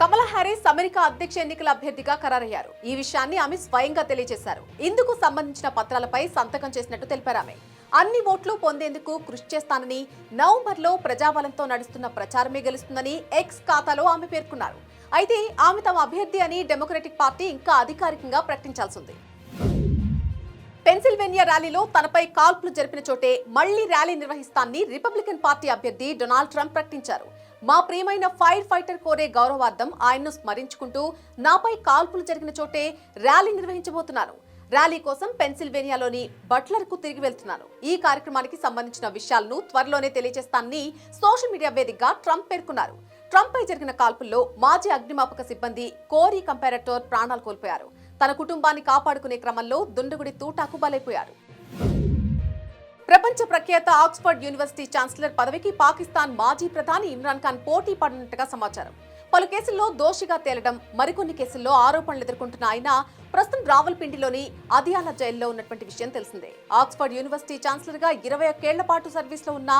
Harris America అధ్యక్ష ఎన్నికల అభ్యర్థిగా ఖరారయ్యారు. ఈ విషయాన్ని ఆమె స్వయంగా తెలియజేశారు. ఇందుకు సంబంధించిన పత్రాలపై సంతకం చేసినట్టు తెలిపారు ఆమె. అన్ని ఓట్లు పొందేందుకు కృషి చేస్తానని నవంబర్లో ప్రజాబలంతో నడుస్తున్న ప్రచారమే గెలుస్తుందని ఎక్స్ ఖాతాలో ఆమె పేర్కొన్నారు. అయితే ఆమె తమ అభ్యర్థి అని డెమోక్రటిక్ పార్టీ ఇంకా అధికారికంగా ప్రకటించాల్సి ఉంది పెన్సిల్వేనియా ర్యాలీలో తనపై కాల్పులు జరిపిన చోటే మళ్ళీ ర్యాలీ నిర్వహిస్తానని రిపబ్లికన్ పార్టీ అభ్యర్థి డొనాల్డ్ ట్రంప్ ప్రకటించారు. మా ప్రియమైన ఫైర్ ఫైటర్ కోరే గౌరవార్థం ఆయన్ను స్మరించుకుంటూ నాపై కాల్పులు జరిగిన చోటే ర్యాలీ నిర్వహించబోతున్నాను ర్యాలీ కోసం పెన్సిల్వేనియాలోని బట్లర్కు తిరిగి వెళ్తున్నాను ఈ కార్యక్రమానికి సంబంధించిన విషయాలను త్వరలోనే తెలియజేస్తానని సోషల్ మీడియా వేదికగా ట్రంప్ పేర్కొన్నారు. ట్రంప్ పై జరిగిన కాల్పుల్లో మాజీ అగ్నిమాపక సిబ్బంది కోరీ కంపారేటర్ ప్రాణాలు కోల్పోయారు. తన కుటుంబాన్ని కాపాడుకునే క్రమంలో దుండగుడి తూటాకు బలైపోయారు. ప్రపంచ ప్రఖ్యాత ఆక్స్ఫర్డ్ యూనివర్సిటీ ఛాన్సలర్ పదవికి పాకిస్తాన్ మాజీ ప్రధాని ఇమ్రాన్ ఖాన్ పోటీ పడినట్టుగా సమాచారం. పలు కేసుల్లో దోషిగా తేలడం మరికొన్ని కేసుల్లో ఆరోపణలు ఎదుర్కొంటున్న ఆయన ప్రస్తుతం రావల్పిండిలోని అదియాల జైల్లో ఉన్నటువంటి విషయం తెలిసిందే. ఆక్స్ఫర్డ్ యూనివర్సిటీ ఛాన్సలర్గా ఇరవై ఒక్కేళ్ళ పాటు సర్వీస్లో ఉన్న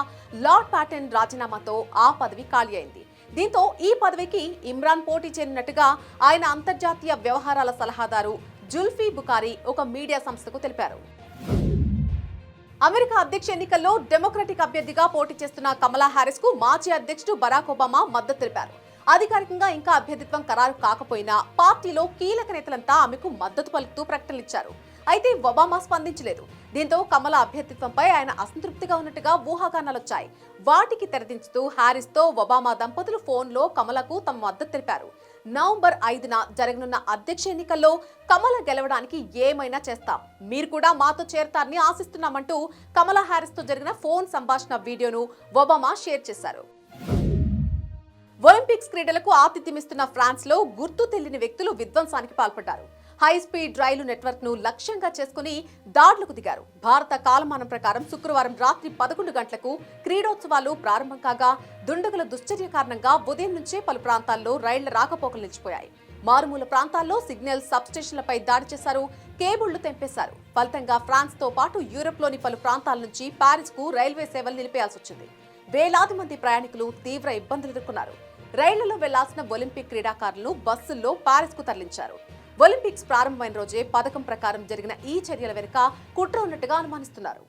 లార్డ్ ప్యాటన్ రాజీనామాతో ఆ పదవి ఖాళీ అయింది. దీంతో ఈ పదవికి ఇమ్రాన్ పోటీ చేరినట్టుగా ఆయన అంతర్జాతీయ వ్యవహారాల సలహాదారు జుల్ఫీ బుకారి ఒక మీడియా సంస్థకు తెలిపారు. అమెరికా అధ్యక్ష ఎన్నికల్లో డెమోక్రటిక్ అభ్యర్థిగా పోటీ చేస్తున్న కమలా హారిస్కు మాజీ అధ్యక్షుడు బరాక్ ఒబామా మద్దతు తెలిపారు. అధికారికంగా ఇంకా అభ్యర్థిత్వం ఖరారు కాకపోయినా పార్టీలో కీలక నేతలంతా ఆమెకు మద్దతు పలుకుతూ ప్రకటనలిచ్చారు. అయితే ఒబామా స్పందించలేదు. దీంతో కమల అభ్యర్థిత్వంపై ఆయన అసంతృప్తిగా ఉన్నట్టుగా ఊహాగానాలొచ్చాయి. వాటికి తెరదించుతూ హ్యారిస్తో ఒబామా దంపతులు ఫోన్లో కమలకు తమ మద్దతు తెలిపారు. నవంబర్ ఐదున జరగనున్న అధ్యక్ష ఎన్నికల్లో కమల గెలవడానికి ఏమైనా చేస్తాం. మీరు కూడా మాతో చేరతారని ఆశిస్తున్నామంటూ కమలా హ్యారిస్తో జరిగిన ఫోన్ సంభాషణ వీడియోను ఒబామా షేర్ చేశారు. ఒలింపిక్స్ క్రీడలకు ఆతిథ్యమిస్తున్న ఫ్రాన్స్లో గుర్తు తెలియని వ్యక్తులు విధ్వంసానికి పాల్పడ్డారు. హై స్పీడ్ రైలు నెట్వర్క్ను లక్ష్యంగా చేసుకుని దాడులకు దిగారు. భారత కాలమానం ప్రకారం శుక్రవారం రాత్రి పదకొండు గంటలకు క్రీడోత్సవాలు ప్రారంభం కాగా దుండగుల దుశ్చర్య కారణంగా ఉదయం నుంచే పలు ప్రాంతాల్లో రైళ్ళ రాకపోకలు నిలిచిపోయాయి. మారుమూల ప్రాంతాల్లో సిగ్నల్ సబ్ స్టేషన్లపై దాడి చేశారు కేబుళ్ళు తెంపేశారు. ఫలితంగా ఫ్రాన్స్తో పాటు యూరోప్లోని పలు ప్రాంతాల నుంచి పారిస్కు రైల్వే సేవలు నిలిపేయాల్సి వచ్చింది. వేలాది మంది ప్రయాణికులు తీవ్ర ఇబ్బందులు ఎదుర్కొన్నారు. రైళ్ళలో వెళ్ళాల్సిన ఒలింపిక్ క్రీడాకారులను బస్సుల్లో పారిస్కు తరలించారు. ఒలింపిక్స్ ప్రారంభమైన రోజే పథకం ప్రకారం జరిగిన ఈ చర్యల వెనుక కుట్ర ఉన్నట్టుగా అనుమానిస్తున్నారు.